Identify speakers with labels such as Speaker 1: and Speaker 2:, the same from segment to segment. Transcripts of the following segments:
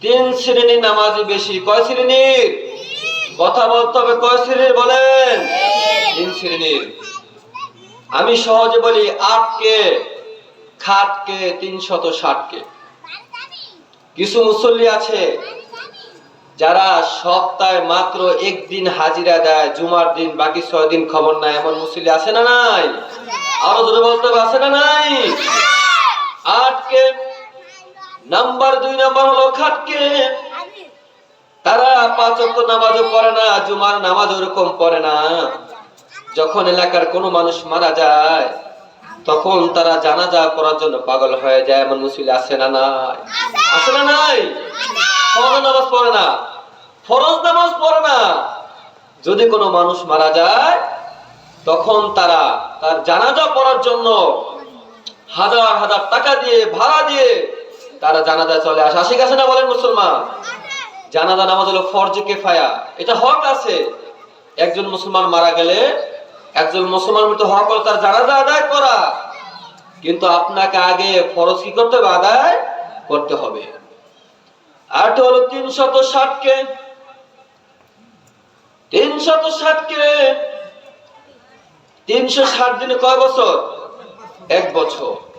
Speaker 1: তিন শ্রেণির নামাজি বেশি। কয় শ্রেণির? কথা বলতে হবে, কয় শ্রেণির বলেন? তিন শ্রেণির। আমি সহজে বলি আটকে, খাটকে, তিনশত ষাটকে। কিছু মুসল্লি আছে যারা সপ্তাহে মাত্র একদিন হাজিরা দেয়, জুমার দিন, বাকি ছয় দিন খবর নাই এমন মুসল্লি আছে না নাই? আরও জোরে বলতে হবে, আছে না নাই আটকে নাম্বার দুই নাম্বার হলো খাটকে। তারা পাঁচ ওয়াক্ত নামাজও পড়ে না জুমার নামাজ ওরকম পড়ে না। যখন এলাকার কোনো মানুষ মারা যায় তখন তারা জানাজা করার জন্য পাগল হয়ে যায় এমন মুসলিম আসে না নাই? আসে না নাই? ফরজ নামাজ পড়ে না। ফরজ নামাজ পড়ে না। যদি কোনো মানুষ মারা যায় তখন তারা তার জানাজা পড়ার জন্য হাজার হাজার টাকা দিয়ে ভাড়া দিয়ে তারা জানাজা চলে আসে। আসে গেছে না বলেন মুসলমান, জানাজা নামাজ হলো ফরজ কেফায়া। এটা হক আছে। একজন মুসলমান মারা গেলে একজন মুসলমান মৃত হক হলো তার জানাজা আদায় করা। কিন্তু আপনাকে আগে ফরজ কি করতে হবে? আদায় করতে হবে। আরটা হলো তিনশত ষাটকে। তিনশত ষাটকে। তিনশো ষাট দিনে কয় বছর? এক বছর।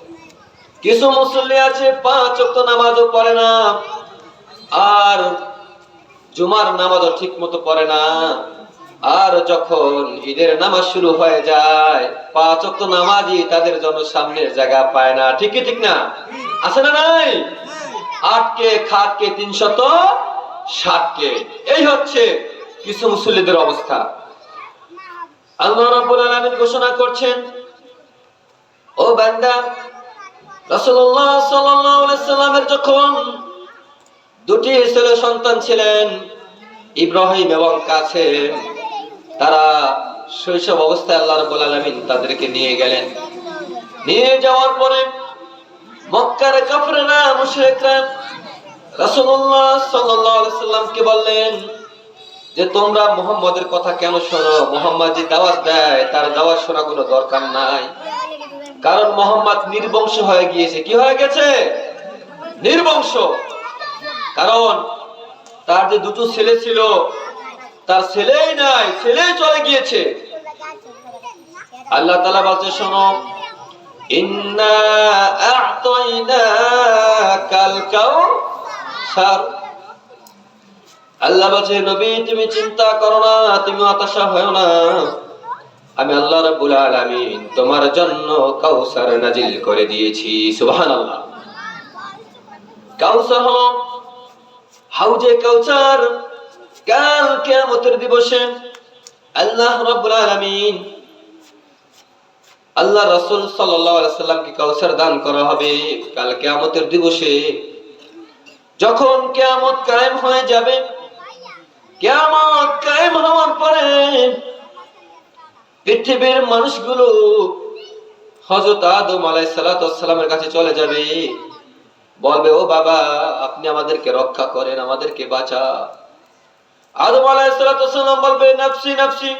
Speaker 1: কিছু মুসল্লি আছে, পাঁচ অক্ত নামাজও পড়ে না। আর জুমার নামাজও ঠিক মতো পড়ে না। আর যখন ঈদের নামাজ শুরু হয়ে যায়, পাঁচ অক্ত নামাজই তাদের জন্য সামনের জায়গা পায় না। ঠিকই ঠিক না? আছে না নাই? আটকে, খাটকে, তিনশত ষাটকে। এই হচ্ছে কিছু মুসল্লিদের অবস্থা। আল্লাহ রাব্বুল আলামিন ঘোষণা করছেন, ও বান্দা রাসূলুল্লাহ সাল্লাল্লাহু আলাইহি যখন দুটি ছেলে সন্তান ছিলেন, ইব্রাহিম এবং কাছে তারা শৈশব অবস্থায় আল্লাহ রাব্বুল তাদেরকে নিয়ে গেলেন। নিয়ে যাওয়ার পরে মক্কার কাফেররা, মুশরিকরা রাসূলুল্লাহ সাল্লাল্লাহু আলাইহি সাল্লামকে বললেন যে, তোমরা মুহাম্মাদের কথা কেন শোনো? মুহাম্মদ যে দাওয়াত দেয়, তার দাওয়াত শোনা কোনো দরকার নাই। কারণ মোহাম্মদ নির্বংশ হয়ে গিয়েছে। কি হয়ে গেছে? নির্বংশ। কারণ তার যে দুটো ছেলে ছিল, তার ছেলেই নাই, ছেলেই চলে গিয়েছে। আল্লাহ তালা বলছে, শোনো আল্লাহ বলছে, নবী, তুমি চিন্তা করো না, তুমি হতাশা হয় না। আমি আল্লাহ রাব্বুল আলামিন তোমার জন্য কাউসার নাজিল করে দিয়েছি, সুবহানাল্লাহ। কাউসার হলো হাউজে কাউসার কাল কিয়ামতের দিবসে আল্লাহ রাব্বুল আলামিন আল্লাহ রাসূল সাল্লাল্লাহু আলাইহি সাল্লামকে কাউসার দান করা হবে কাল কিয়ামতের দিবসে। যখন কিয়ামত কায়েম হয়ে যাবে, কিয়ামত কায়েম হওয়ার পরে পৃথিবীর মানুষগুলো হযরত আদম আলাইহিস সালামের কাছে চলে যাবে। বলবে, ও বাবা, আপনি আমাদেরকে রক্ষা করেন, আমাদেরকে বাঁচা আদম সালাম বলবে, নাফসি নাফসি,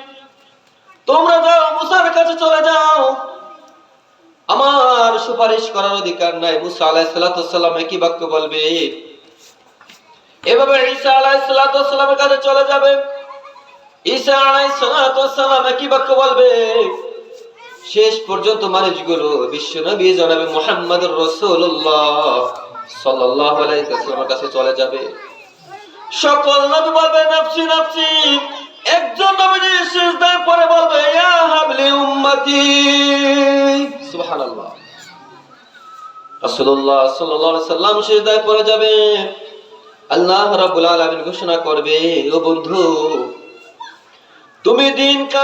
Speaker 1: তোমরা যাও, মুসার কাছে চলে যাও। আমার সুপারিশ করার অধিকার নাই। মুসা আলাইহিস সালাম একই বাক্য বলবে, এভাবে ঈসা আলাইহিস সালামের কাছে চলে যাবে। বাক্য বলবে, শেষ পর্যন্ত মানুষগুলো বিশ্ব নবী জনাবে ওয়াসাল্লামের কাছে চলে যাবে। সকল নবী বলবে, নফসি নফসি। একজন পড়ে বলবে হাবলি উম্মতি। সুবহানাল্লাহ। রাসূলুল্লাহ সাল্লাল্লাহু আলাইহি পড়ে যাবে। আল্লাহ রাব্বুল আলামিন ঘোষণা করবে, ও বন্ধু তুমি দিন